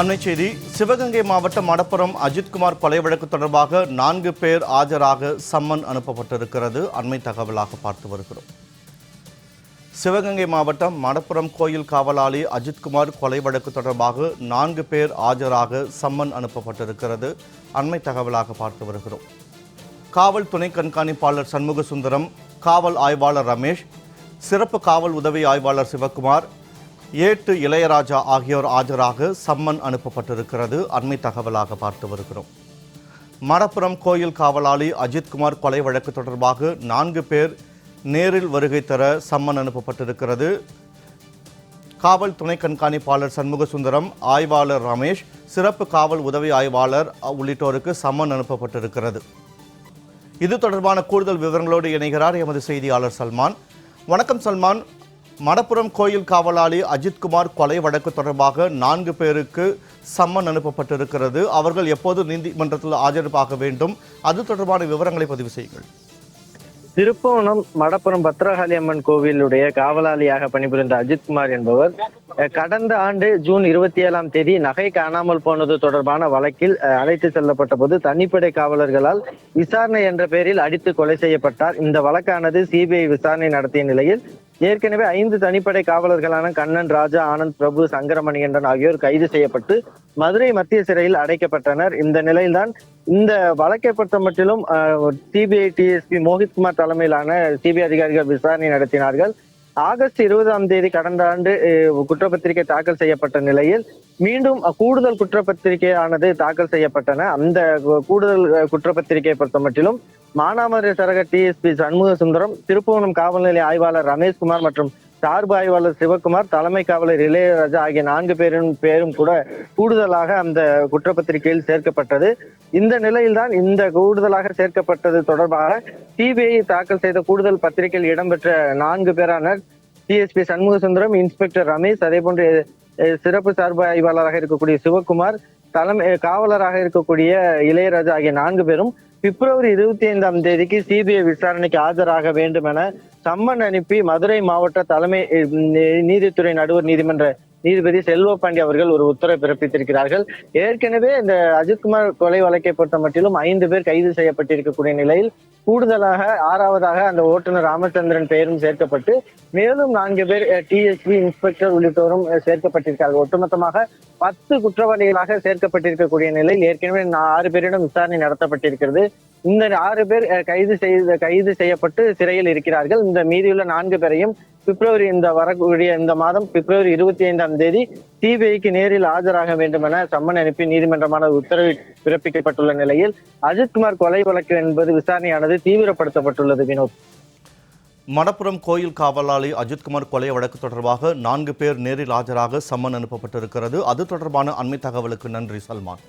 அண்மை செய்தி சிவகங்கை மாவட்டம் மடப்புறம் அஜித்குமார் கொலை வழக்கு தொடர்பாக நான்கு பேர் ஆஜராக சம்மன் அனுப்பப்பட்டிருக்கிறது. அண்மை தகவலாக பார்த்து வருகிறோம். சிவகங்கை மாவட்டம் மடப்புறம் கோயில் காவலாளி அஜித்குமார் கொலை வழக்கு தொடர்பாக நான்கு பேர் ஆஜராக சம்மன் அனுப்பப்பட்டிருக்கிறது. அண்மை தகவலாக பார்த்து வருகிறோம். காவல் துணை கண்காணிப்பாளர் சண்முக சுந்தரம் காவல் ஆய்வாளர் ரமேஷ் சிறப்பு காவல் உதவி ஆய்வாளர் சிவக்குமார் ஏட்டு இளையராஜா ஆகியோர் ஆஜராக சம்மன் அனுப்பப்பட்டிருக்கிறது. அண்மை தகவலாக பார்த்து வருகிறோம். மடப்புறம் கோயில் காவலாளி அஜித்குமார் கொலை வழக்கு தொடர்பாக நான்கு பேர் நேரில் வருகை தர சம்மன் அனுப்பப்பட்டிருக்கிறது. காவல் துணை கண்காணிப்பாளர் சண்முக சுந்தரம் ஆய்வாளர் ரமேஷ் சிறப்பு காவல் உதவி ஆய்வாளர் உள்ளிட்டோருக்கு சம்மன் அனுப்பப்பட்டிருக்கிறது. இது தொடர்பான கூடுதல் விவரங்களோடு இணைகிறார் எமது செய்தியாளர் சல்மான். வணக்கம் சல்மான். மடப்புறம் கோயில் காவலாளி அஜித்குமார் கொலை வழக்கு தொடர்பாக நான்கு பேருக்கு சம்மன் அனுப்பப்பட்டிருக்கிறது. அவர்கள் எப்போது நீதிமன்றத்தில் ஆஜர்பாக வேண்டும்? அது தொடர்பான விவரங்களை பதிவு செய்யுங்கள். திருப்பவனம் மடப்புறம் பத்ரகாளி அம்மன் கோவிலுடைய காவலாளியாக பணிபுரிந்த அஜித்குமார் என்பவர் அஹ், கடந்த ஆண்டு ஜூன் இருபத்தி ஏழாம் தேதி நகை காணாமல் போனது தொடர்பான வழக்கில் அஹ், அழைத்து செல்லப்பட்ட போது தனிப்படை காவலர்களால் விசாரணை என்ற பெயரில் அடித்து கொலை செய்யப்பட்டார். இந்த வழக்கானது சிபிஐ விசாரணை நடத்திய நிலையில் ஏற்கனவே ஐந்து தனிப்படை காவலர்களான கண்ணன் ராஜா ஆனந்த் பிரபு சங்கரமணிகண்டன் ஆகியோர் கைது செய்யப்பட்டு மதுரை மத்திய சிறையில் அடைக்கப்பட்டனர். இந்த நிலையில்தான் இந்த வழக்கை பொறுத்த மட்டிலும் சிபிஐ டிஎஸ்பி மோஹித்குமார் தலைமையிலான சிபிஐ அதிகாரிகள் விசாரணை நடத்தினார்கள். ஆகஸ்ட் இருபதாம் தேதி கடந்த ஆண்டு குற்றப்பத்திரிகை தாக்கல் செய்யப்பட்ட நிலையில் மீண்டும் அஹ், கூடுதல் குற்றப்பத்திரிகையானது தாக்கல் செய்யப்பட்டன. அந்த கூடுதல் அஹ், குற்றப்பத்திரிகையை பொறுத்த மட்டிலும் மானாமதுரை சரக டிஎஸ்பி சண்முக சுந்தரம் திருப்புவனம் காவல்நிலைய ஆய்வாளர் ரமேஷ்குமார் மற்றும் சார்பு ஆய்வாளர் சிவகுமார் தலைமை காவலர் இளையராஜா ஆகிய நான்கு பேரும் பேரும் கூட கூடுதலாக அந்த குற்றப்பத்திரிகையில் சேர்க்கப்பட்டது. இந்த நிலையில்தான் இந்த கூடுதலாக சேர்க்கப்பட்டது தொடர்பாக சிபிஐ தாக்கல் செய்த கூடுதல் பத்திரிகையில் இடம்பெற்ற நான்கு பேரான டிஎஸ்பி சண்முகசுந்தரம் இன்ஸ்பெக்டர் ரமேஷ் அதே போன்று சிறப்பு சார்பு ஆய்வாளராக இருக்கக்கூடிய சிவகுமார் தலைமை காவலராக இருக்கக்கூடிய இளையராஜா ஆகிய நான்கு பேரும் பிப்ரவரி இருபத்தி ஐந்தாம் தேதிக்கு சிபிஐ விசாரணைக்கு ஆஜராக வேண்டும் என சம்மன் அனுப்பி மதுரை மாவட்ட தலைமை நீதித்துறை நடுவர் நீதிமன்ற நீதிபதி செல்வபாண்டி அவர்கள் ஒரு உத்தரவை பிறப்பித்திருக்கிறார்கள். ஏற்கனவே இந்த அஜித்குமார் கொலை வழக்கை பொறுத்த மட்டிலும் ஐந்து பேர் கைது செய்யப்பட்டிருக்கக்கூடிய நிலையில் கூடுதலாக ஆறாவதாக அந்த ஓட்டுநர் ராமச்சந்திரன் பெயரும் சேர்க்கப்பட்டு மேலும் நான்கு பேர் டிஎஸ்பி இன்ஸ்பெக்டர் உள்ளிட்டோரும் சேர்க்கப்பட்டிருக்கிறார்கள் சேர்க்கப்பட்டிருக்கார்கள். ஒட்டுமொத்தமாக பத்து குற்றவாளிகளாக சேர்க்கப்பட்டிருக்கக்கூடிய நிலையில் ஏற்கனவே ஆறு பேரிடம் விசாரணை நடத்தப்பட்டிருக்கிறது. இந்த ஆறு பேர் அஹ், கைது செய்த கைது செய்யப்பட்டு சிறையில் இருக்கிறார்கள். இந்த மீதியுள்ள நான்கு பேரையும் பிப்ரவரி இந்த வரக்கூடிய இந்த மாதம் பிப்ரவரி இருபத்தி ஐந்தாம் தேதி சிபிஐக்கு நேரில் ஆஜராக வேண்டும் என சம்மன் அனுப்பி நீதிமன்றமான உத்தரவு பிறப்பிக்கப்பட்டுள்ள நிலையில் அஜித்குமார் கொலை வழக்கு என்பது விசாரணையானது தீவிரப்படுத்தப்பட்டுள்ளது வினோத். மடப்புறம் கோயில் காவலாளி அஜித்குமார் கொலை வழக்கு தொடர்பாக நான்கு பேர் நேரில் ஆஜராக சம்மன் அனுப்பப்பட்டிருக்கிறது. அது தொடர்பான அண்மை தகவலுக்கு நன்றி சல்மான்.